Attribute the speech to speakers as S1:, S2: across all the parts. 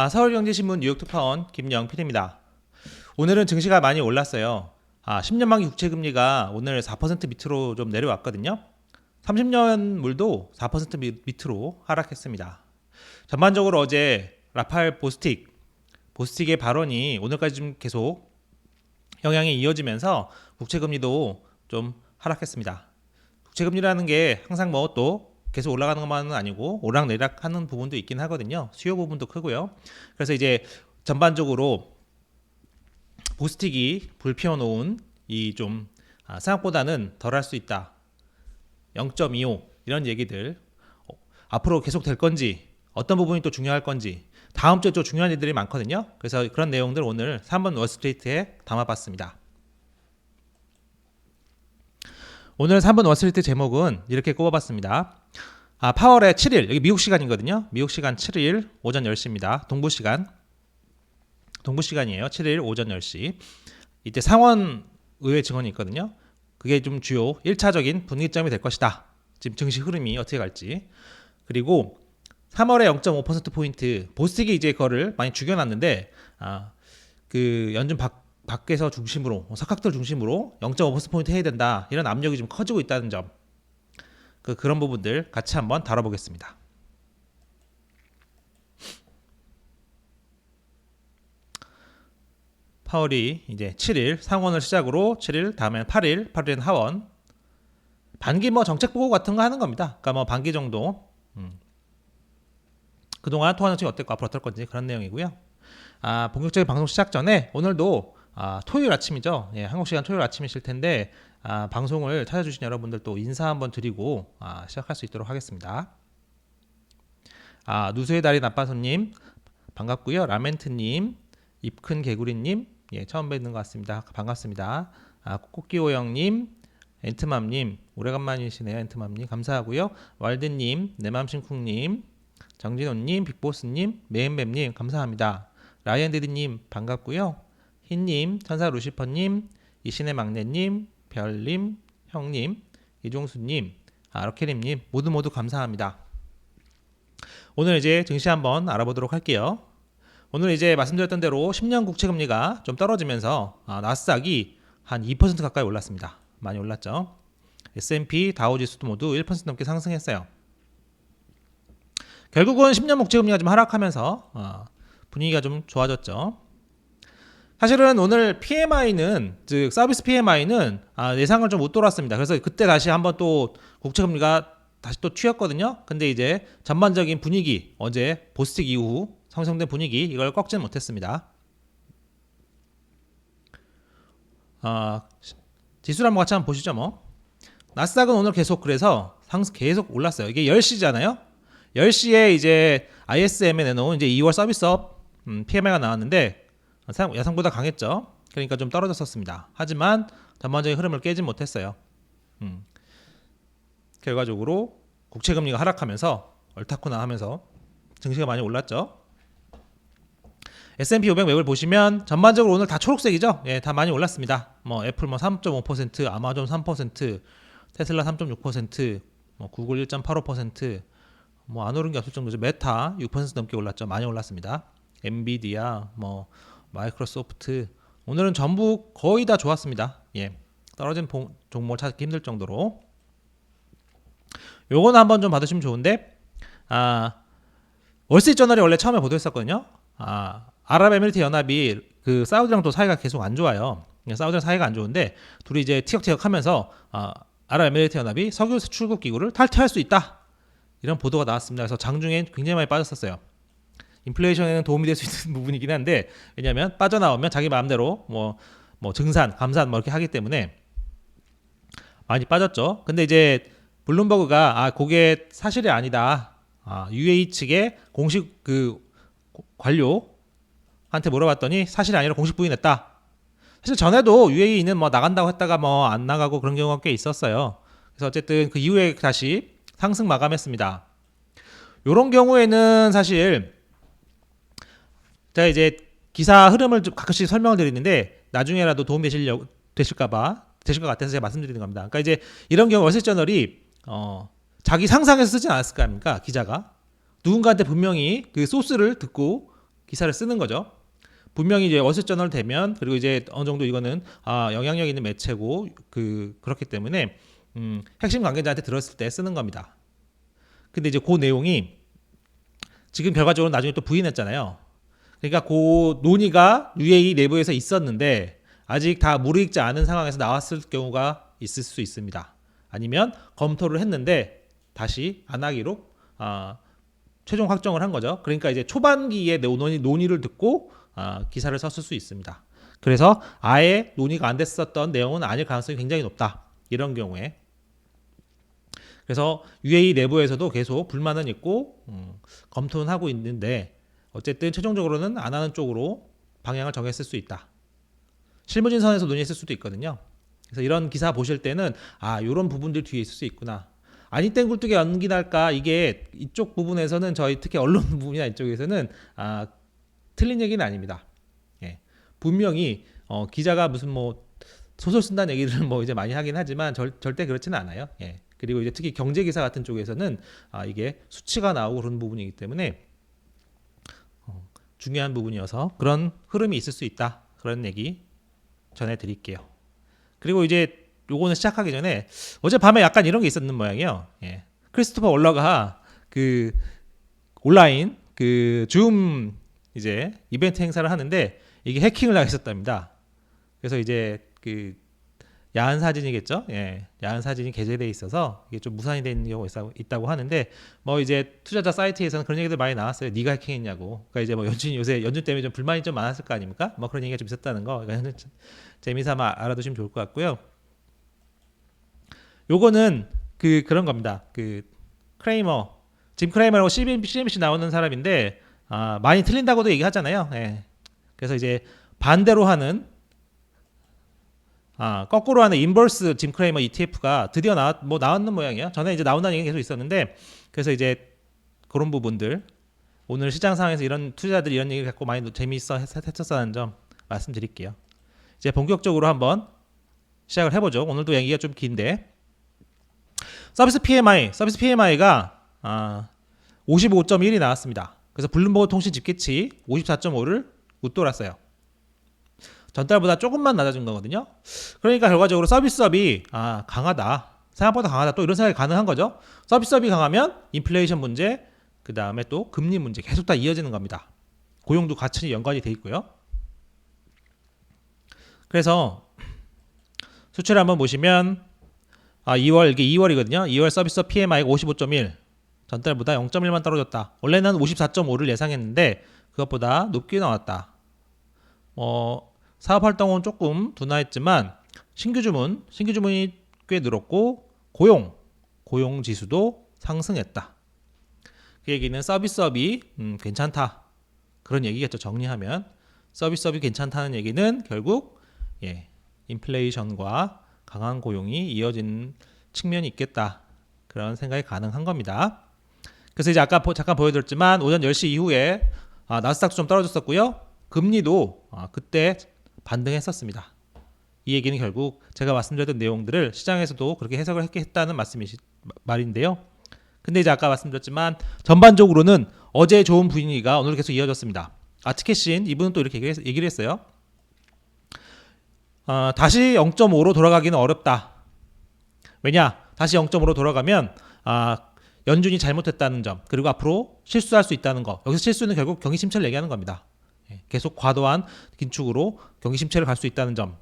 S1: 아, 서울경제신문 뉴욕 특파원 김영필입니다. 오늘은 증시가 많이 올랐어요. 아, 10년 만기 국채 금리가 오늘 4% 밑으로 좀 내려왔거든요. 30년 물도 4% 밑- 밑으로 하락했습니다. 전반적으로 어제 라팔 보스틱 보스틱의 발언이 오늘까지 좀 계속 영향이 이어지면서 국채 금리도 좀 하락했습니다. 국채 금리라는 게 항상 뭐 또 계속 올라가는 것만은 아니고 오락내락 하는 부분도 있긴 하거든요. 수요 부분도 크고요. 그래서 이제 전반적으로 보스틱이 불 피워놓은 이좀 아, 생각보다는 덜 할 수 있다. 0.25 이런 얘기들 어, 앞으로 계속 될 건지 어떤 부분이 또 중요할 건지 다음 주에 또 중요한 일들이 많거든요. 그래서 그런 내용들 오늘 3번 월스트리트에 담아봤습니다. 오늘 3번 월스트리트 제목은 이렇게 꼽아봤습니다. 아, 8월의 7일 여기 미국 시간이거든요. 미국 시간 7일 오전 10시입니다. 동부 시간 동부 시간이에요. 7일 오전 10시. 이때 상원 의회 증언이 있거든요. 그게 좀 주요 1차적인 분기점이 될 것이다. 지금 증시 흐름이 어떻게 갈지. 그리고 3월에 0.5% 포인트 보스틱이 이제 그거를 많이 죽여놨는데 아, 그 연준 밖 밖에서 중심으로 석학들 중심으로 0.5% 포인트 해야 된다 이런 압력이 좀 커지고 있다는 점. 그 그런 부분들 같이 한번 다뤄보겠습니다. 파월이 이제 7일 상원을 시작으로 7일 다음엔 8일 8일은 하원 반기 뭐 정책 보고 같은 거 하는 겁니다. 그러니까 뭐 반기 정도 음. 그동안 통화 정책이 어땠고 앞으로 어떨 건지 그런 내용이고요. 아 본격적인 방송 시작 전에 오늘도 아, 토요일 아침이죠. 예, 한국 시간 토요일 아침이실 텐데 아, 방송을 찾아주신 여러분들 또 인사 한번 드리고 아, 시작할 수 있도록 하겠습니다. 아, 누수의 달인 아빠 손님 반갑고요. 라멘트님, 입큰 개구리님 예, 처음 뵙는 것 같습니다. 반갑습니다. 아, 꽃기호 형님, 엔트맘님 오래간만이시네요. 엔트맘님 감사하고요. wal드님, 내맘신쿵님, 정진호님, 빅보스님, 메인뱀님 감사합니다. 라이언데디님 반갑고요. 흰님, 천사 루시퍼님, 이신의 막내님, 별님, 형님, 이종수님, 아, 럭키림님 모두 모두 감사합니다. 오늘 이제 증시 한번 알아보도록 할게요. 오늘 이제 말씀드렸던 대로 10년 국채 금리가 좀 떨어지면서 아, 나스닥이 한 2% 가까이 올랐습니다. 많이 올랐죠. S&P, 다우 지수도 모두 1% 넘게 상승했어요. 결국은 10년 국채 금리가 좀 하락하면서 어, 분위기가 좀 좋아졌죠. 사실은 오늘 PMI는 즉 서비스 PMI는 아, 예상을 좀 못 돌았습니다. 그래서 그때 다시 한번 또 국채 금리가 다시 또 튀었거든요. 근데 이제 전반적인 분위기 어제 보스틱 이후 상승된 분위기 이걸 꺾지는 못했습니다. 아, 지수를 한번 같이 한번 보시죠, 뭐. 나스닥은 오늘 계속 그래서 상승 계속 올랐어요. 이게 10시잖아요. 10시에 이제 ISM에 내놓은 이제 2월 서비스업 음, PMI가 나왔는데 상- 예상보다 강했죠. 그러니까 좀 떨어졌었습니다. 하지만 전반적인 흐름을 깨지 못했어요. 음. 결과적으로 국채 금리가 하락하면서 얼타쿠나 하면서 증시가 많이 올랐죠. S&P 500 맵을 보시면 전반적으로 오늘 다 초록색이죠. 예, 다 많이 올랐습니다. 뭐 애플 뭐 3.5%, 아마존 3%, 테슬라 3.6%, 뭐 구글 1.85%, 뭐 안 오른 게 없을 정도죠. 메타 6% 넘게 올랐죠. 많이 올랐습니다. 엔비디아, 뭐 마이크로소프트 오늘은 전부 거의 다 좋았습니다. 예. 떨어진 봉- 종목을 찾기 힘들 정도로 요거는 한번 좀 받으시면 좋은데 아 월스트리트저널이 원래 처음에 보도했었거든요. 아 아랍에미리트 연합이 그 사우디랑 또 사이가 계속 안 좋아요. 사우디랑 사이가 안 좋은데 둘이 이제 티격태격하면서 아 아랍에미리트 연합이 석유 출국 기구를 탈퇴할 수 있다 이런 보도가 나왔습니다. 그래서 장중에 굉장히 많이 빠졌었어요. 인플레이션에는 도움이 될 수 있는 부분이긴 한데 왜냐하면 빠져나오면 자기 마음대로 뭐 뭐 증산, 감산 뭐 이렇게 하기 때문에 많이 빠졌죠. 근데 이제 블룸버그가 아 그게 사실이 아니다. 아 UAE 측의 공식 그 고- 관료한테 물어봤더니 사실이 아니라 공식 부인했다. 사실 전에도 UAE는 뭐 나간다고 했다가 뭐 안 나가고 그런 경우가 꽤 있었어요. 그래서 어쨌든 그 이후에 다시 상승 마감했습니다. 요런 경우에는 사실 제가 이제 기사 흐름을 좀 가끔씩 설명을 드리는데 나중에라도 도움 되실려 되실까봐 되실 것 같아서 제가 말씀드리는 겁니다. 그러니까 이제 이런 경우 월세 저널이 어, 자기 상상해서 쓰진 않았을 거 아닙니까 기자가 누군가한테 분명히 그 소스를 듣고 기사를 쓰는 거죠. 분명히 이제 월스트저널 되면 그리고 이제 어느 정도 이거는 아, 영향력 있는 매체고 그 그렇기 때문에 음, 핵심 관계자한테 들었을 때 쓰는 겁니다. 근데 이제 그 내용이 지금 결과적으로 나중에 또 부인했잖아요. 그러니까 그 논의가 UAE 내부에서 있었는데 아직 다 무르익지 않은 상황에서 나왔을 경우가 있을 수 있습니다. 아니면 검토를 했는데 다시 안 하기로 아, 최종 확정을 한 거죠. 그러니까 이제 초반기에 논의, 논의를 듣고 아, 기사를 썼을 수 있습니다. 그래서 아예 논의가 안 됐었던 내용은 아닐 가능성이 굉장히 높다. 이런 경우에 그래서 UAE 내부에서도 계속 불만은 있고 음, 검토는 하고 있는데 어쨌든 최종적으로는 안 하는 쪽으로 방향을 정했을 수 있다. 실무진선에서 논의했을 수도 있거든요. 그래서 이런 기사 보실 때는 아 이런 부분들 뒤에 있을 수 있구나. 아니 땡 굴뚝에 연기 날까 이게 이쪽 부분에서는 저희 특히 언론 부분이나 이쪽에서는 아 틀린 얘기는 아닙니다. 예. 분명히 어, 기자가 무슨 뭐 소설 쓴다는 얘기를 뭐 이제 많이 하긴 하지만 절, 절대 그렇지는 않아요. 예. 그리고 이제 특히 경제 기사 같은 쪽에서는 아 이게 수치가 나오고 그런 부분이기 때문에 어, 중요한 부분이어서 그런 흐름이 있을 수 있다. 그런 얘기 전해드릴게요. 그리고 이제 요거는 시작하기 전에 어제 밤에 약간 이런 게 있었는 모양이에요. 예. 크리스토퍼 올러가 그 온라인 그 줌 이제 이벤트 행사를 하는데 이게 해킹을 당했었답니다. 그래서 이제 그 야한 사진이겠죠. 예. 야한 사진이 게재돼 있어서 이게 좀 무산이 되는 경우가 있다고 하는데 뭐 이제 투자자 사이트에서는 그런 얘기들 많이 나왔어요. 네가 해킹했냐고. 그러니까 이제 뭐 연준 요새 연준 때문에 좀 불만이 좀 많았을 거 아닙니까? 뭐 그런 얘기가 좀 있었다는 거. 그러니까 재미삼아 알아두시면 좋을 것 같고요. 요거는 그 그런 겁니다. 그 크레이머 짐 크레이머라고 CNBC 나오는 사람인데 아, 많이 틀린다고도 얘기하잖아요. 예. 그래서 이제 반대로 하는 아, 거꾸로 하는 인버스 짐 크레이머 ETF가 드디어 나왔 뭐 나왔는 모양이에요. 전에 이제 나온다는 얘기 계속 있었는데 그래서 이제 그런 부분들 오늘 시장 상황에서 이런 투자자들이 이런 얘기를 갖고 많이 재미있어 했- 했었다는 점 말씀드릴게요. 이제 본격적으로 한번 시작을 해보죠. 오늘도 얘기가 좀 긴데 서비스 PMI, 서비스 PMI가 아, 55.1이 나왔습니다. 그래서 블룸버그 통신 집계치 54.5를 웃돌았어요. 전달보다 조금만 낮아진 거거든요. 그러니까 결과적으로 서비스업이 아, 강하다. 생각보다 강하다. 또 이런 생각이 가능한 거죠. 서비스업이 강하면 인플레이션 문제, 그 다음에 또 금리 문제 계속 다 이어지는 겁니다. 고용도 같이 연관이 돼 있고요. 그래서 수치를 한번 보시면 아 2월 이게 2월이거든요. 2월 서비스업 PMI가 55.1 전달보다 0.1만 떨어졌다. 원래는 54.5를 예상했는데 그것보다 높게 나왔다. 어, 사업 활동은 조금 둔화했지만 신규 주문, 신규 주문이 꽤 늘었고 고용, 고용 지수도 상승했다. 그 얘기는 서비스업이 음, 괜찮다. 그런 얘기겠죠. 정리하면 서비스업이 괜찮다는 얘기는 결국 예, 인플레이션과 강한 고용이 이어진 측면이 있겠다. 그런 생각이 가능한 겁니다. 그래서 이제 아까 보- 잠깐 보여드렸지만 오전 10시 이후에 아, 나스닥도 좀 떨어졌었고요. 금리도 아, 그때 반등했었습니다. 이 얘기는 결국 제가 말씀드렸던 내용들을 시장에서도 그렇게 해석을 했- 했다는 말씀이 말인데요. 근데 이제 아까 말씀드렸지만 전반적으로는 어제 좋은 분위기가 오늘 계속 이어졌습니다. 아티켓신 이분은 또 이렇게 얘기를 했어요. 어, 다시 0.5로 돌아가기는 어렵다. 왜냐? 다시 0.5로 돌아가면 아, 연준이 잘못했다는 점 그리고 앞으로 실수할 수 있다는 거 여기서 실수는 결국 경기 침체를 얘기하는 겁니다. 예, 계속 과도한 긴축으로 경기 침체를 갈 수 있다는 점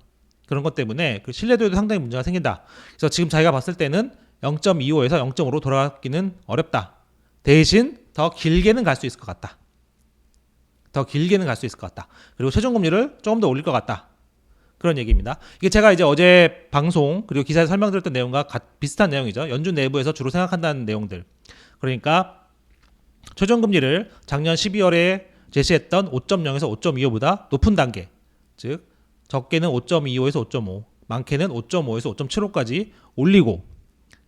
S1: 그런 것 때문에 그 신뢰도에도 상당히 문제가 생긴다. 그래서 지금 자기가 봤을 때는 0.25에서 0.5로 돌아가기는 어렵다. 대신 더 길게는 갈 수 있을 것 같다. 더 길게는 갈 수 있을 것 같다. 그리고 최종 금리를 조금 더 올릴 것 같다. 그런 얘기입니다. 이게 제가 이제 어제 방송 그리고 기사에 설명드렸던 내용과 같- 비슷한 내용이죠. 연준 내부에서 주로 생각한다는 내용들. 그러니까 최종 금리를 작년 12월에 제시했던 5.0에서 5.25보다 높은 단계, 즉 적게는 5.25에서 5.5, 많게는 5.5에서 5.75까지 올리고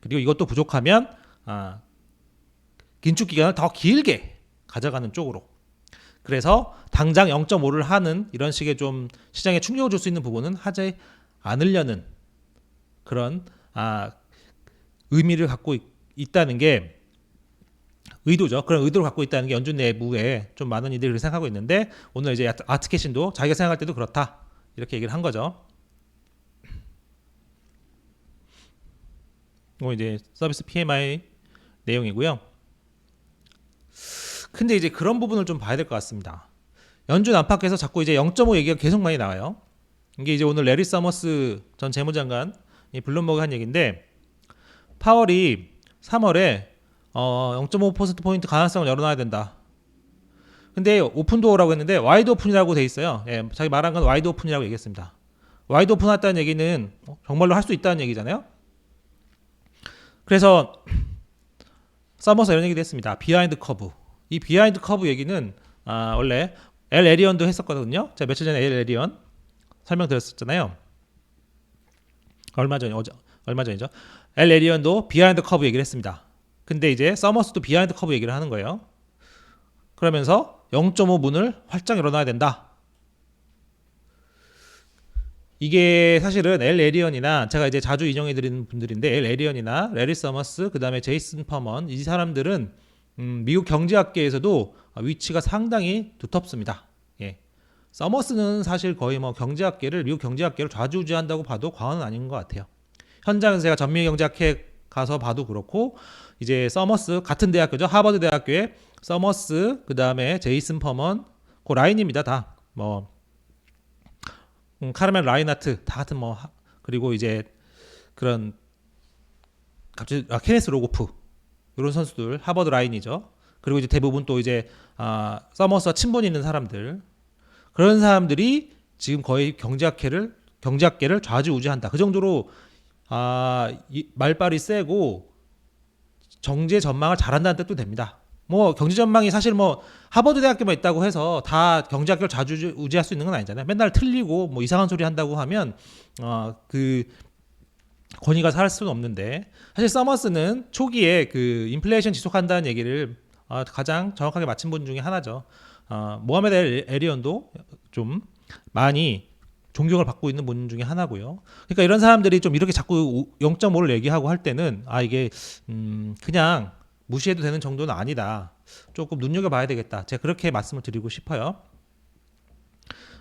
S1: 그리고 이것도 부족하면 아, 긴축 기간을 더 길게 가져가는 쪽으로. 그래서 당장 0.5를 하는 이런 식의 좀 시장에 충격을 줄 수 있는 부분은 하지 않으려는 그런 아, 의미를 갖고 있, 다는 게 의도죠. 그런 의도를 갖고 있다는 게 연준 내부에 좀 많은 이들이 그렇게 생각하고 있는데 오늘 이제 아트- 아트캐신도 자기가 생각할 때도 그렇다 이렇게 얘기를 한 거죠. 이거 이제 서비스 PMI 내용이고요. 근데 이제 그런 부분을 좀 봐야 될 것 같습니다. 연준 안팎에서 자꾸 이제 0.5 얘기가 계속 많이 나와요. 이게 이제 오늘 레리 서머스 전 재무장관 이 블룸버그 한 얘기인데 파월이 3월에 어, 0.5% 포인트 가능성을 열어놔야 된다. 근데 오픈 도어라고 했는데 와이드 오픈이라고 돼 있어요. 예, 자기 말한 건 와이드 오픈이라고 얘기했습니다. 와이드 오픈했다는 얘기는 정말로 할 수 있다는 얘기잖아요. 그래서 서머서 이런 얘기도 했습니다. 비하인드 커브. 이 비하인드 커브 얘기는 아, 원래 엘 에리언도 했었거든요. 제가 며칠 전에 엘 에리언 설명드렸었잖아요. 얼마 전에 어제 얼마 전이죠. 엘 에리언도 비하인드 커브 얘기를 했습니다. 근데 이제 서머스도 비하인드 커브 얘기를 하는 거예요. 그러면서 0.5 문을 활짝 열어놔야 된다. 이게 사실은 엘 에리언이나 제가 이제 자주 인용해 드리는 분들인데 엘 에리언이나 레리 서머스 그다음에 제이슨 퍼먼 이 사람들은 음, 미국 경제학계에서도 위치가 상당히 두텁습니다. 예. 서머스는 사실 거의 뭐 경제학계를 미국 경제학계를 좌지우지한다고 봐도 과언은 아닌 것 같아요. 현장에서 제가 전미 경제학회 가서 봐도 그렇고 이제 서머스 같은 대학교죠. 하버드 대학교에 서머스 그 다음에 제이슨 퍼먼 그 라인입니다 다 뭐 음, 카르멘 라이나트 다 같은 뭐 하- 그리고 이제 그런 갑자기 아, 케네스 로고프 이런 선수들 하버드 라인이죠. 그리고 이제 대부분 또 이제 아, 서머스와 친분 있는 사람들. 그런 사람들이 지금 거의 경제학회를 경제학계를 좌지우지한다. 그 정도로 아, 이 말빨이 세고 정제 전망을 잘한다는 뜻도 됩니다. 뭐 경제 전망이 사실 뭐 하버드 대학교만 있다고 해서 다 경제학교를 좌지우지할 수 있는 건 아니잖아요. 맨날 틀리고 뭐 이상한 소리 한다고 하면 어그 권위가 살 수는 없는데 사실 서머스는 초기에 그 인플레이션 지속한다는 얘기를 어, 가장 정확하게 맞힌 분 중에 하나죠. 어, 모하메드 엘- 에리언도 좀 많이 존경을 받고 있는 분 중에 하나고요. 그러니까 이런 사람들이 좀 이렇게 자꾸 0.5를 얘기하고 할 때는 아 이게 음 그냥 무시해도 되는 정도는 아니다. 조금 눈여겨 봐야 되겠다. 제가 그렇게 말씀을 드리고 싶어요.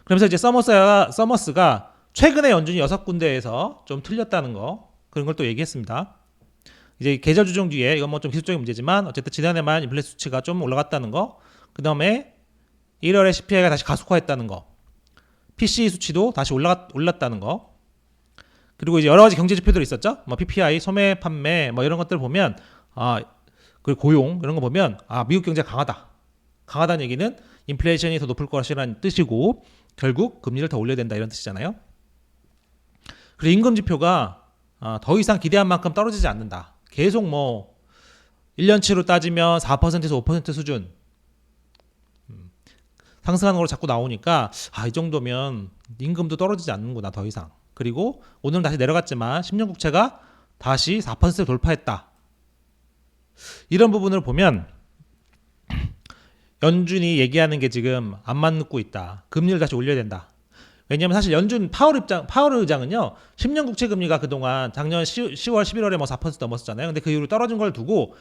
S1: 그러면서 이제 서머스가 서머스가 최근에 연준이 여섯 군데에서 좀 틀렸다는 거 그런 걸 또 얘기했습니다. 이제 계절 조정 뒤에 이건 뭐 좀 기술적인 문제지만 어쨌든 지난해만 인플레 수치가 좀 올라갔다는 거. 그 다음에 1월에 CPI가 다시 가속화했다는 거. PC 수치도 다시 올라 올랐다는 거. 그리고 이제 여러 가지 경제 지표들이 있었죠. 뭐 PPI, 소매 판매 뭐 이런 것들 보면 아 그리고 고용 이런 거 보면 아 미국 경제 가 강하다. 강하다는 얘기는 인플레이션이 더 높을 것이라는 뜻이고 결국 금리를 더 올려야 된다 이런 뜻이잖아요. 그리고 임금 지표가 아, 더 이상 기대한 만큼 떨어지지 않는다. 계속 뭐 1년치로 따지면 4%에서 5% 수준 상승하는 걸로 자꾸 나오니까 아 이 정도면 임금도 떨어지지 않는구나 더 이상. 그리고 오늘은 다시 내려갔지만 10년 국채가 다시 4%를 돌파했다. 이런 부분을 보면 연준이 얘기하는 게 지금 안 맞고 있다. 금리를 다시 올려야 된다. 왜냐하면 사실 연준 파월 입장 파월 의장은요 10년 국채 금리가 그동안 작년 10, 10월 11월에 뭐 4% 넘었었잖아요. 근데 그 이후로 떨어진 걸 두고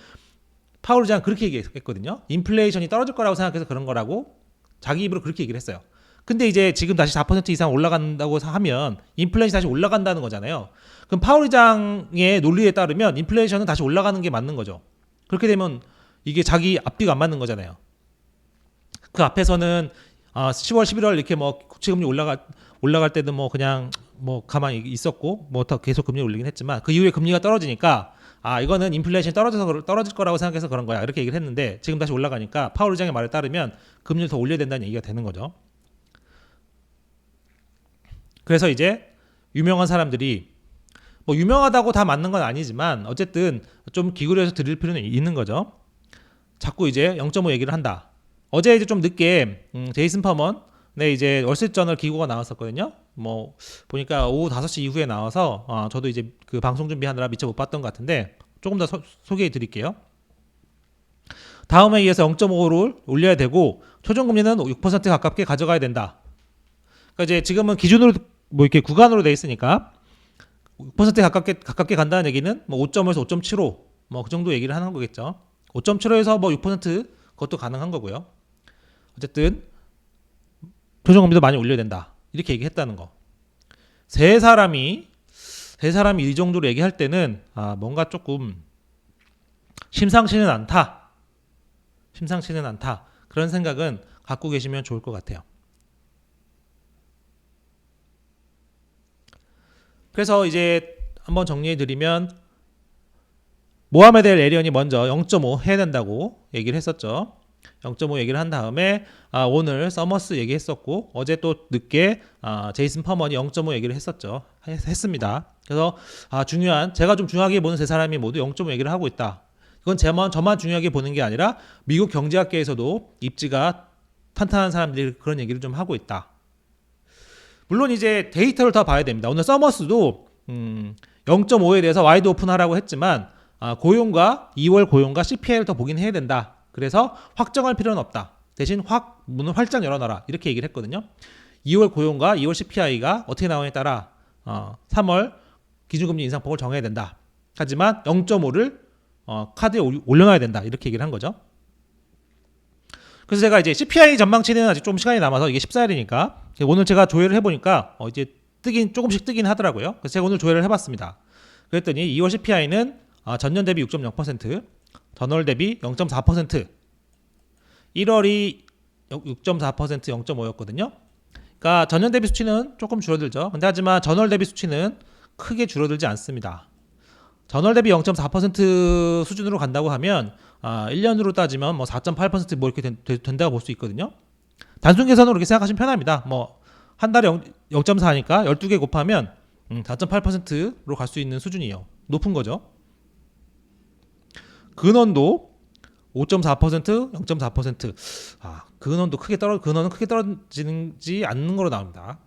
S1: 파월 의장 은 그렇게 얘기했거든요. 인플레이션이 떨어질 거라고 생각해서 그런 거라고 자기 입으로 그렇게 얘기를 했어요. 근데 이제 지금 다시 4% 이상 올라간다고 하면 인플레이션이 다시 올라간다는 거잖아요. 그럼 파월 의장의 논리에 따르면 인플레이션은 다시 올라가는 게 맞는 거죠. 그렇게 되면 이게 자기 앞뒤가 안 맞는 거잖아요. 그 앞에서는 아, 10월, 11월 이렇게 뭐 국채금리 올라가 올라갈 때도 뭐 그냥 뭐 가만히 있었고 뭐 더 계속 금리 올리긴 했지만 그 이후에 금리가 떨어지니까 아 이거는 인플레이션이 떨어져서 떨어질 거라고 생각해서 그런 거야 이렇게 얘기를 했는데 지금 다시 올라가니까 파월 의장의 말에 따르면 금리를 더 올려야 된다는 얘기가 되는 거죠. 그래서 이제 유명한 사람들이 뭐 유명하다고 다 맞는 건 아니지만 어쨌든 좀 기울여서 드릴 필요는 있는 거죠. 자꾸 이제 0.5 얘기를 한다. 어제 이제 좀 늦게 음, 제이슨 퍼먼 네 이제 월스트저널 기고가 나왔었거든요. 뭐 보니까 오후 5시 이후에 나와서 어, 저도 이제 그 방송 준비하느라 미처 못 봤던 것 같은데 조금 더 소, 소개해 드릴게요. 다음에 이어서 0.5를 올려야 되고 초정 금리는 6% 가깝게 가져가야 된다. 그러니까 이제 지금은 기준으로 뭐 이렇게 구간으로 돼 있으니까 6% 가깝게 가깝게 간다는 얘기는 뭐 5.5에서 5.75 뭐 그 정도 얘기를 하는 거겠죠. 5.75에서 뭐 6% 그것도 가능한 거고요. 어쨌든 조정금리도 많이 올려야 된다. 이렇게 얘기했다는 거. 세 사람이 세 사람이 이 정도로 얘기할 때는 아 뭔가 조금 심상치는 않다. 심상치는 않다. 그런 생각은 갖고 계시면 좋을 것 같아요. 그래서 이제 한번 정리해 드리면 모하메드 엘 에리언이 먼저 0.5 해야 된다고 얘기를 했었죠. 0.5 얘기를 한 다음에 아, 오늘 서머스 얘기했었고 어제 또 늦게 아, 제이슨 퍼먼이 0.5 얘기를 했었죠. 했, 했습니다. 그래서 아, 중요한 제가 좀 중요하게 보는 세 사람이 모두 0.5 얘기를 하고 있다. 이건 제만 저만 중요하게 보는 게 아니라 미국 경제학계에서도 입지가 탄탄한 사람들이 그런 얘기를 좀 하고 있다. 물론 이제 데이터를 더 봐야 됩니다. 오늘 서머스도 음, 0.5에 대해서 와이드 오픈하라고 했지만 아, 고용과 2월 고용과 CPI를 더 보긴 해야 된다. 그래서 확정할 필요는 없다. 대신 확 문을 활짝 열어놔라 이렇게 얘기를 했거든요. 2월 고용과 2월 CPI가 어떻게 나오냐에 따라 어, 3월 기준금리 인상폭을 정해야 된다. 하지만 0.5를 어, 카드에 올- 올려놔야 된다 이렇게 얘기를 한 거죠. 그래서 제가 이제 CPI 전망치는 아직 좀 시간이 남아서 이게 14일이니까 오늘 제가 조회를 해보니까 어, 이제 뜨긴 조금씩 뜨긴 하더라고요. 그래서 제가 오늘 조회를 해봤습니다. 그랬더니 2월 CPI는 아, 전년 대비 6.0%, 전월 대비 0.4%, 1월이 6.4% 0.5였거든요. 그러니까 전년 대비 수치는 조금 줄어들죠. 근데 하지만 전월 대비 수치는 크게 줄어들지 않습니다. 전월 대비 0.4% 수준으로 간다고 하면 아, 1년으로 따지면 뭐 4.8%뭐 이렇게 된, 되- 된다고 볼 수 있거든요. 단순 계산으로 이렇게 생각하시면 편합니다. 뭐 한 달에 0, 0.4니까 12개 곱하면 음, 4.8%로 갈 수 있는 수준이에요. 높은 거죠. 근원도 5.4%, 0.4%. 아, 근원도 크게 떨어 근원은 크게 떨어지지 않는 거로 나옵니다.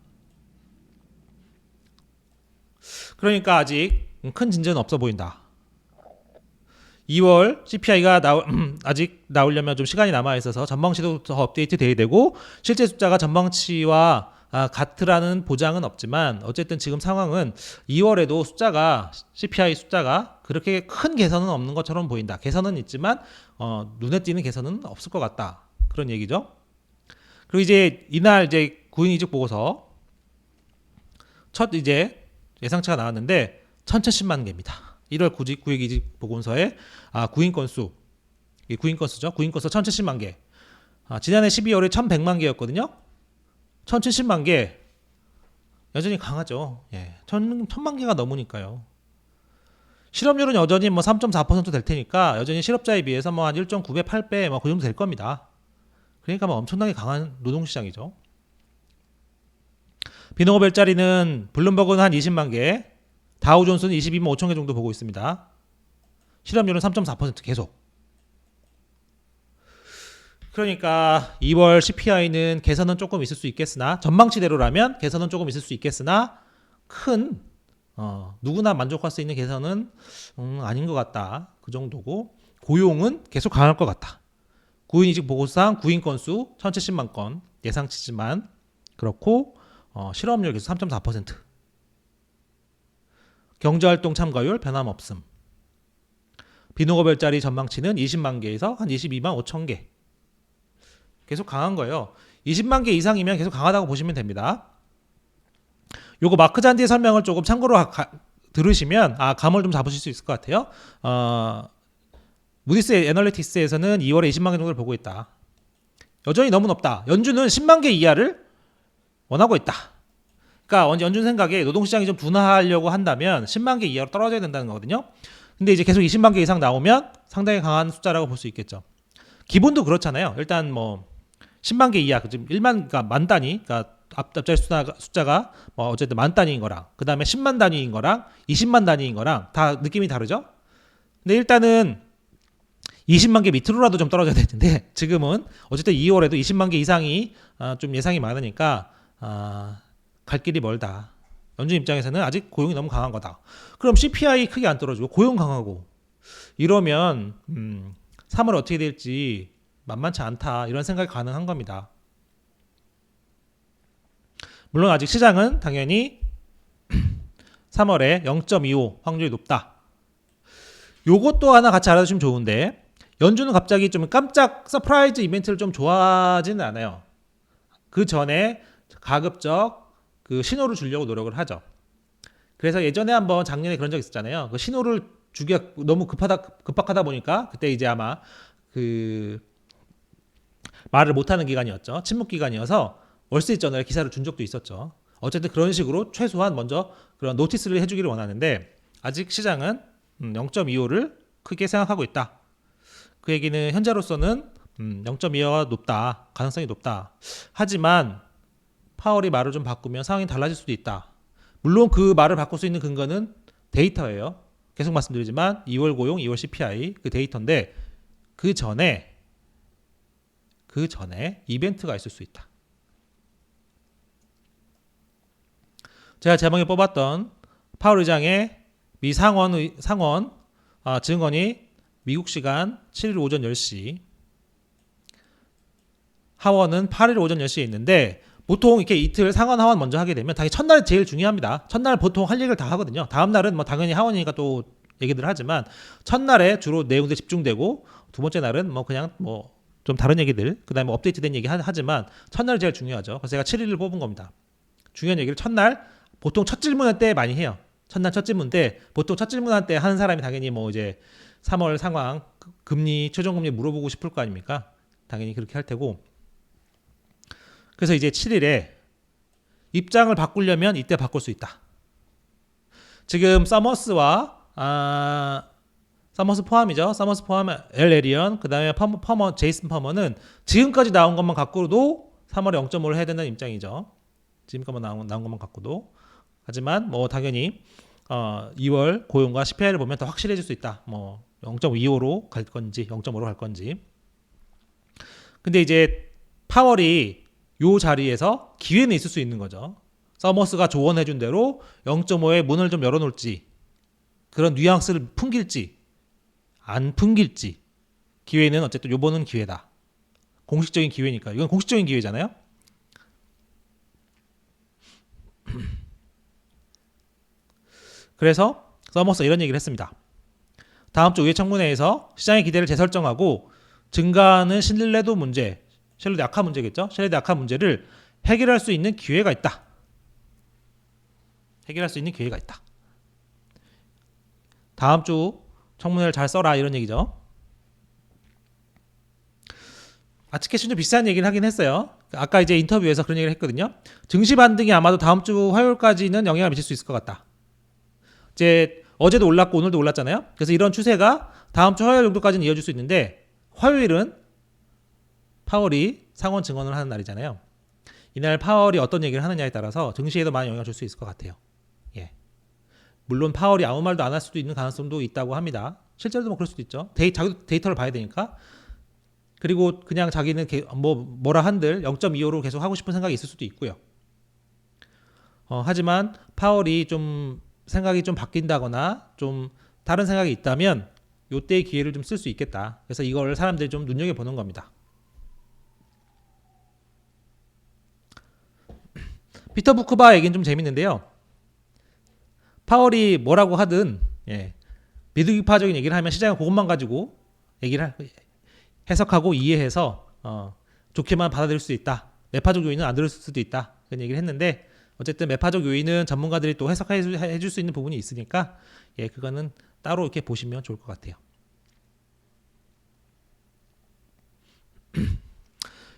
S1: 그러니까 아직 큰 진전은 없어 보인다. 2월 CPI가 나오, 아직 나오려면 좀 시간이 남아 있어서 전망치도 더 업데이트 돼야 되고 실제 숫자가 전망치와 아, 같으라는 보장은 없지만 어쨌든 지금 상황은 2월에도 숫자가 CPI 숫자가 그렇게 큰 개선은 없는 것처럼 보인다. 개선은 있지만 어, 눈에 띄는 개선은 없을 것 같다. 그런 얘기죠. 그리고 이제 이날 이제 구인 이직 보고서 첫 이제 예상치가 나왔는데 1,070만 개입니다. 1월 구직 구역 이직 보고서에 아, 구인 건수 이 구인 건수죠. 구인 건수 1,070만 개. 아, 지난해 12월에 1,100만 개였거든요. 1,070만 개 여전히 강하죠. 예. 1,000, 1,000만 개가 넘으니까요. 실업률은 여전히 뭐 3.4%될 테니까 여전히 실업자에 비해서 뭐 한 1.9배, 8배 뭐 그 정도 될 겁니다. 그러니까 뭐 엄청나게 강한 노동 시장이죠. 비노고 별자리는 블룸버그는 한 20만 개, 다우존스는 22만 5천 개 정도 보고 있습니다. 실업률은 3.4% 계속. 그러니까 2월 CPI는 개선은 조금 있을 수 있겠으나 전망치대로라면 개선은 조금 있을 수 있겠으나 큰 어, 누구나 만족할 수 있는 개선은 음, 아닌 것 같다. 그 정도고 고용은 계속 강할 것 같다. 구인이직 보고상 구인 건수 1,070만 건 예상치지만 그렇고 어, 실업률 계속 3.4%. 경제활동 참가율 변함없음. 비노고 별자리 전망치는 20만 개에서 한 22만 5천 개. 계속 강한 거예요. 20만 개 이상이면 계속 강하다고 보시면 됩니다. 요거 마크 잔디의 설명을 조금 참고로 하- 가- 들으시면 아 감을 좀 잡으실 수 있을 것 같아요. 어, 무디스 애널리틱스에서는 2월에 20만 개 정도를 보고 있다. 여전히 너무 높다. 연준은 10만 개 이하를 원하고 있다. 그러니까 연준 생각에 노동시장이 좀 둔화하려고 한다면 10만 개 이하로 떨어져야 된다는 거거든요. 근데 이제 계속 20만 개 이상 나오면 상당히 강한 숫자라고 볼 수 있겠죠. 기본도 그렇잖아요. 일단 뭐 10만 개 이하, 지금 1만, 그러니까 만 단위, 그러니까 앞, 앞자리 숫자가, 숫자가 뭐 어쨌든 만 단위인 거랑, 그 다음에 10만 단위인 거랑, 20만 단위인 거랑 다 느낌이 다르죠? 근데 일단은 20만 개 밑으로라도 좀 떨어져야 되는데 지금은 어쨌든 2월에도 20만 개 이상이 아, 좀 예상이 많으니까 아, 갈 길이 멀다. 연준 입장에서는 아직 고용이 너무 강한 거다. 그럼 CPI 크게 안 떨어지고 고용 강하고 이러면 음, 3월 어떻게 될지 만만치 않다 이런 생각이 가능한 겁니다. 물론 아직 시장은 당연히 3월에 0.25 확률이 높다. 요것도 하나 같이 알아두시면 좋은데 연준은 갑자기 좀 깜짝 서프라이즈 이벤트를 좀 좋아하지는 않아요. 그 전에 가급적 그 신호를 주려고 노력을 하죠. 그래서 예전에 한번 작년에 그런 적 있었잖아요. 그 신호를 주기가 너무 급하다 급박하다 보니까 그때 이제 아마 그 말을 못하는 기간이었죠. 침묵 기간이어서 월스트리트저널에 기사를 준 적도 있었죠. 어쨌든 그런 식으로 최소한 먼저 그런 노티스를 해주기를 원하는데 아직 시장은 음, 0.25를 크게 생각하고 있다. 그 얘기는 현재로서는 음, 0.25가 높다. 가능성이 높다. 하지만 파월이 말을 좀 바꾸면 상황이 달라질 수도 있다. 물론 그 말을 바꿀 수 있는 근거는 데이터예요. 계속 말씀드리지만 2월 고용, 2월 CPI 그 데이터인데 그 전에 그 전에 이벤트가 있을 수 있다. 제가 제목에 뽑았던 파월 의장의 미 상원 의- 상원 아, 증언이 미국 시간 7일 오전 10시 하원은 8일 오전 10시에 있는데 보통 이렇게 이틀 상원 하원 먼저 하게 되면 당연히 첫날이 제일 중요합니다. 첫날 보통 할 얘기를 다 하거든요. 다음 날은 뭐 당연히 하원이니까 또 얘기들 하지만 첫날에 주로 내용들 집중되고 두 번째 날은 뭐 그냥 뭐 좀 다른 얘기들 그다음에 뭐 업데이트된 얘기 하- 하지만 첫날이 제일 중요하죠. 그래서 제가 7일을 뽑은 겁니다. 중요한 얘기를 첫날 보통 첫 질문할 때 많이 해요. 첫날 첫 질문 때 보통 첫 질문할 때 하는 사람이 당연히 뭐 이제 3월 상황 그- 금리 최종 금리 물어보고 싶을 거 아닙니까? 당연히 그렇게 할 테고 그래서 이제 7일에 입장을 바꾸려면 이때 바꿀 수 있다. 지금 서머스와 아 서머스 포함이죠. 서머스 포함 엘 에리언 그 다음에 퍼머, 퍼머 제이슨 퍼머는 지금까지 나온 것만 갖고도 3월에 0.5를 해야 된다는 입장이죠. 지금까지 나온, 나온 것만 갖고도 하지만 뭐 당연히 어 2월 고용과 CPI를 보면 더 확실해질 수 있다. 뭐 0.25로 갈 건지 0.5로 갈 건지. 근데 이제 파월이 요 자리에서 기회는 있을 수 있는 거죠. 서머스가 조언해 준 대로 0.5에 문을 좀 열어 놓을지 그런 뉘앙스를 풍길지 안 풍길지 기회는 어쨌든 요번은 기회다. 공식적인 기회니까. 이건 공식적인 기회잖아요. 그래서 서머스 이런 얘기를 했습니다. 다음 주 의회 청문회에서 시장의 기대를 재설정하고 증가하는 신뢰도 문제, 신뢰도 약화 문제겠죠? 신뢰도 약화 문제를 해결할 수 있는 기회가 있다. 해결할 수 있는 기회가 있다. 다음 주 청문회를 잘 써라 이런 얘기죠. 아치캐시는 비슷한 얘기를 하긴 했어요. 아까 이제 인터뷰에서 그런 얘기를 했거든요. 증시 반등이 아마도 다음 주 화요일까지는 영향을 미칠 수 있을 것 같다. 이제 어제도 올랐고 오늘도 올랐잖아요. 그래서 이런 추세가 다음 주 화요일 정도까지는 이어질 수 있는데 화요일은 파월이 상원 증언을 하는 날이잖아요. 이날 파월이 어떤 얘기를 하느냐에 따라서 증시에도 많이 영향을 줄 수 있을 것 같아요. 예. 물론 파월이 아무 말도 안 할 수도 있는 가능성도 있다고 합니다. 실제로도 뭐 그럴 수도 있죠. 데이, 자기 데이터를 봐야 되니까. 그리고 그냥 자기는 게- 뭐 뭐라 한들 0.25로 계속 하고 싶은 생각이 있을 수도 있고요. 어, 하지만 파월이 좀 생각이 좀 바뀐다거나 좀 다른 생각이 있다면 요때의 기회를 좀 쓸 수 있겠다. 그래서 이걸 사람들이 좀 눈여겨 보는 겁니다. 피터 부크바 얘기는 좀 재밌는데요. 파월이 뭐라고 하든 예, 비둘기파적인 얘기를 하면 시장은 그것만 가지고 얘기를 하- 해석하고 이해해서 어, 좋게만 받아들일 수 있다. 매파적 요인은 안 들을 수도 있다. 그런 얘기를 했는데 어쨌든 매파적 요인은 전문가들이 또 해석해 줄- 수 있는 부분이 있으니까 예, 그거는 따로 이렇게 보시면 좋을 것 같아요.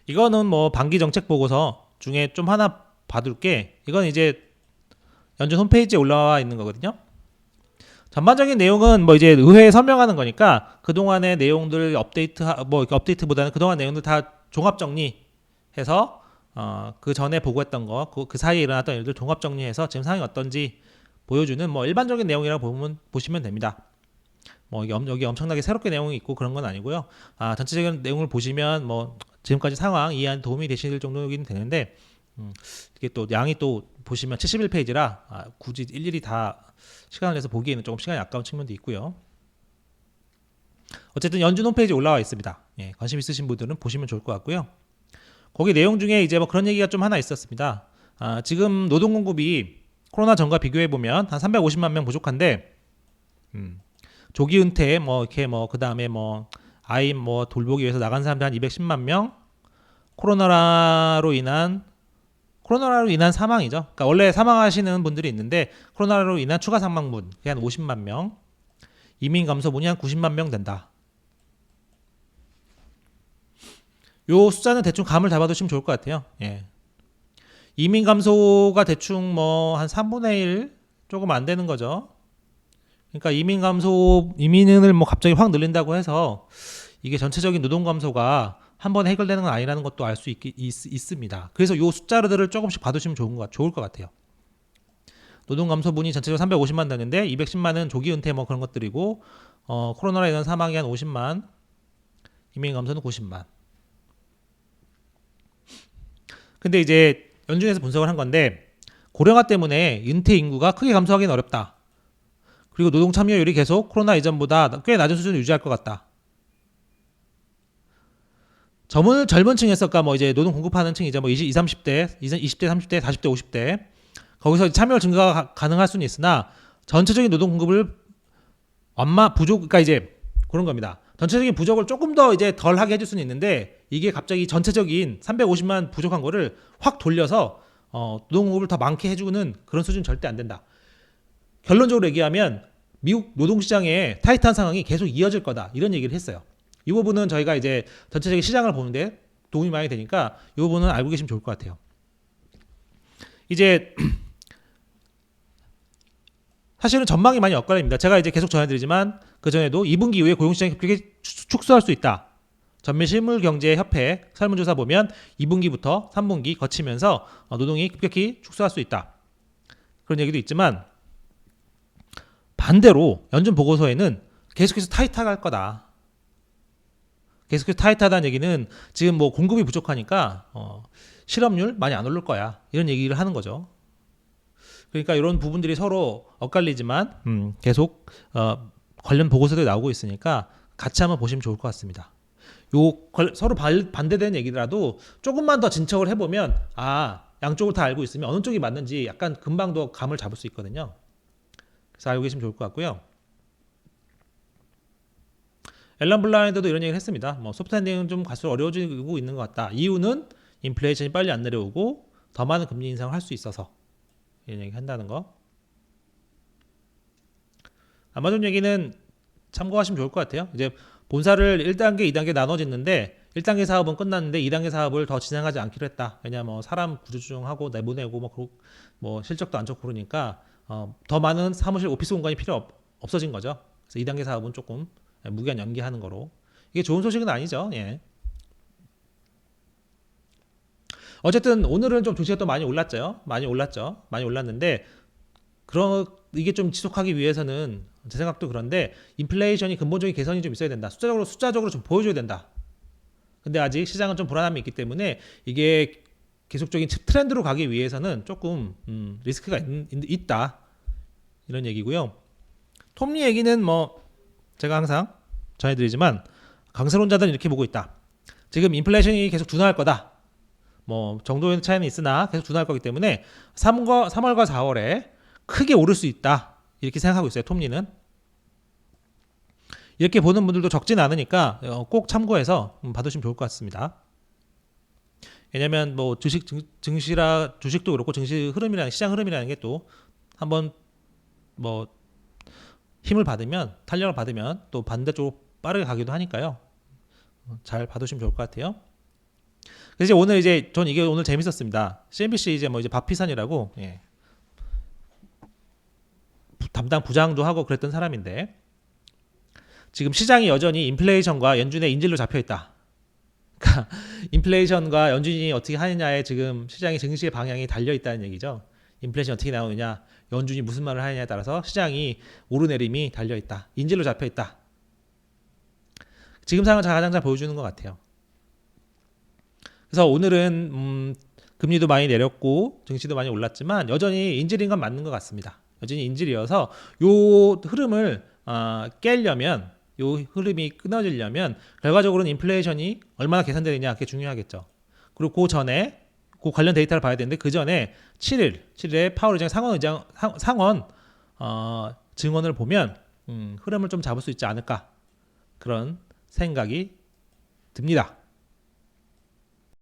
S1: 이거는 뭐 반기 정책 보고서 중에 좀 하나 봐둘게. 이건 이제 연준 홈페이지에 올라와 있는 거거든요. 전반적인 내용은 뭐 이제 의회에 설명하는 거니까 그 동안의 내용들 업데이트 하- 뭐 업데이트보다는 그 동안 내용들 다 종합 정리해서 어, 그 전에 보고했던 거, 그, 그 사이에 일어났던 일들 종합 정리해서 지금 상황이 어떤지 보여주는 뭐 일반적인 내용이라고 보면 보시면 됩니다. 뭐 여기 엄청나게 새롭게 내용이 있고 그런 건 아니고요. 아 전체적인 내용을 보시면 뭐 지금까지 상황 이해한 도움이 되실 정도이긴 되는데 음, 이게 또 양이 또 보시면 71페이지라 아, 굳이 일일이 다 시간을 내서 보기에는 조금 시간이 아까운 측면도 있고요. 어쨌든 연준 홈페이지에 올라와 있습니다. 예, 관심 있으신 분들은 보시면 좋을 것 같고요. 거기 내용 중에 이제 뭐 그런 얘기가 좀 하나 있었습니다. 아, 지금 노동 공급이 코로나 전과 비교해 보면 한 350만 명 부족한데 음, 조기 은퇴 뭐 이렇게 뭐 그다음에 뭐 아이 뭐 돌보기 위해서 나간 사람들 한 210만 명 코로나로 인한 코로나로 인한 사망이죠. 그러니까 원래 사망하시는 분들이 있는데 코로나로 인한 추가 사망분 한 50만 명, 이민 감소분이 한 90만 명 된다. 요 숫자는 대충 감을 잡아두시면 좋을 것 같아요. 예. 이민 감소가 대충 뭐 한 3분의 1 조금 안 되는 거죠. 그러니까 이민 감소 이민을 뭐 갑자기 확 늘린다고 해서 이게 전체적인 노동 감소가 한 번에 해결되는 건 아니라는 것도 알 수 있습니다. 그래서 요 숫자들을 조금씩 봐두시면 좋은 것, 좋을 것 같아요. 노동 감소분이 전체적으로 350만 되는데 210만은 조기 은퇴 뭐 그런 것들이고 어, 코로나로 인한 사망이 한 50만, 이민 감소는 90만. 근데 이제 연준에서 분석을 한 건데 고령화 때문에 은퇴 인구가 크게 감소하기는 어렵다. 그리고 노동 참여율이 계속 코로나 이전보다 꽤 낮은 수준을 유지할 것 같다. 젊은 젊은 층에서가 뭐 이제 노동 공급하는 층이죠. 뭐 20, 20, 30대, 20대, 30대, 40대, 50대. 거기서 참여 증가가 가- 가능할 수는 있으나 전체적인 노동 공급을 완마 부족 그러니까 이제 그런 겁니다. 전체적인 부족을 조금 더 이제 덜 하게 해줄 수는 있는데 이게 갑자기 전체적인 350만 부족한 거를 확 돌려서 어, 노동 공급을 더 많게 해주는 그런 수준 은 절대 안 된다. 결론적으로 얘기하면 미국 노동시장의 타이트한 상황이 계속 이어질 거다 이런 얘기를 했어요. 이 부분은 저희가 이제 전체적인 시장을 보는데 도움이 많이 되니까 이 부분은 알고 계시면 좋을 것 같아요. 이제 사실은 전망이 많이 엇갈립니다. 제가 이제 계속 전해드리지만 그 전에도 2분기 이후에 고용시장이 급격히 축- 축소할 수 있다. 전미실물경제협회 설문조사 보면 2분기부터 3분기 거치면서 어, 노동이 급격히 축소할 수 있다. 그런 얘기도 있지만 반대로 연준 보고서에는 계속해서 타이트할 거다. 계속해서 타이트하다는 얘기는 지금 뭐 공급이 부족하니까 어, 실업률 많이 안 오를 거야 이런 얘기를 하는 거죠. 그러니까 이런 부분들이 서로 엇갈리지만 음, 계속 어, 관련 보고서도 나오고 있으니까 같이 한번 보시면 좋을 것 같습니다. 요 걸- 서로 발- 반대되는 얘기라도 조금만 더 진척을 해보면 아 양쪽을 다 알고 있으면 어느 쪽이 맞는지 약간 금방 더 감을 잡을 수 있거든요. 그래서 알고 계시면 좋을 것 같고요. 앨런 블라인드도 이런 얘기를 했습니다. 뭐 소프트 랜딩은 좀 갈수록 어려워지고 있는 것 같다. 이유는 인플레이션이 빨리 안 내려오고 더 많은 금리 인상을 할 수 있어서 이런 얘기 한다는 거. 아마존 얘기는 참고하시면 좋을 것 같아요. 이제 본사를 1단계, 2단계 나눠졌는데 1단계 사업은 끝났는데 2단계 사업을 더 진행하지 않기로 했다. 왜냐 뭐 사람 구조조정하고 내보내고 뭐, 뭐 실적도 안 좋고 그러니까 어, 더 많은 사무실 오피스 공간이 필요 없, 없어진 거죠. 그래서 2단계 사업은 조금 무기한 연기하는 거로 이게 좋은 소식은 아니죠. 예. 어쨌든 오늘은 좀 주식이 또 많이 올랐죠. 많이 올랐죠. 많이 올랐는데 그런 이게 좀 지속하기 위해서는 제 생각도 그런데 인플레이션이 근본적인 개선이 좀 있어야 된다. 숫자적으로 숫자적으로 좀 보여줘야 된다. 근데 아직 시장은 좀 불안함이 있기 때문에 이게 계속적인 트렌드로 가기 위해서는 조금 음, 리스크가 있, 다 이런 얘기고요. 톱니 얘기는 뭐 제가 항상 전해드리지만 강세론자들은 이렇게 보고 있다. 지금 인플레이션이 계속 둔화할 거다. 뭐 정도의 차이는 있으나 계속 둔화할 거기 때문에 3과 3월과 4월에 크게 오를 수 있다. 이렇게 생각하고 있어요. 톱니는. 이렇게 보는 분들도 적진 않으니까 어, 꼭 참고해서 음, 받으시면 좋을 것 같습니다. 왜냐면 뭐 주식 증, 증시라 주식도 그렇고 증시 흐름이라는 시장 흐름이라는 게 또 한번 뭐 힘을 받으면 탄력을 받으면 또 반대쪽으로 빠르게 가기도 하니까요. 어, 잘 받으시면 좋을 것 같아요. 그래서 오늘 이제 전 이게 오늘 재밌었습니다. CNBC 이제 뭐 이제 박피산이라고 예. 부- 담당 부장도 하고 그랬던 사람인데 지금 시장이 여전히 인플레이션과 연준의 인질로 잡혀 있다. 그러니까 인플레이션과 연준이 어떻게 하느냐에 지금 시장의 증시의 방향이 달려 있다는 얘기죠. 인플레이션 어떻게 나오느냐, 연준이 무슨 말을 하느냐에 따라서 시장이 오르내림이 달려 있다. 인질로 잡혀 있다. 지금 상황을 가장 잘 보여주는 것 같아요. 그래서 오늘은 음, 금리도 많이 내렸고 증시도 많이 올랐지만 여전히 인질인 건 맞는 것 같습니다. 여전히 인질이어서 요 흐름을 어, 깨려면 요 흐름이 끊어지려면 결과적으로는 인플레이션이 얼마나 개선되느냐 그게 중요하겠죠. 그리고 그 전에 그 관련 데이터를 봐야 되는데 그 전에 7일 7일에 파월 의장 상원 의장 상- 상원 어, 증언을 보면 음, 흐름을 좀 잡을 수 있지 않을까 그런 생각이 듭니다.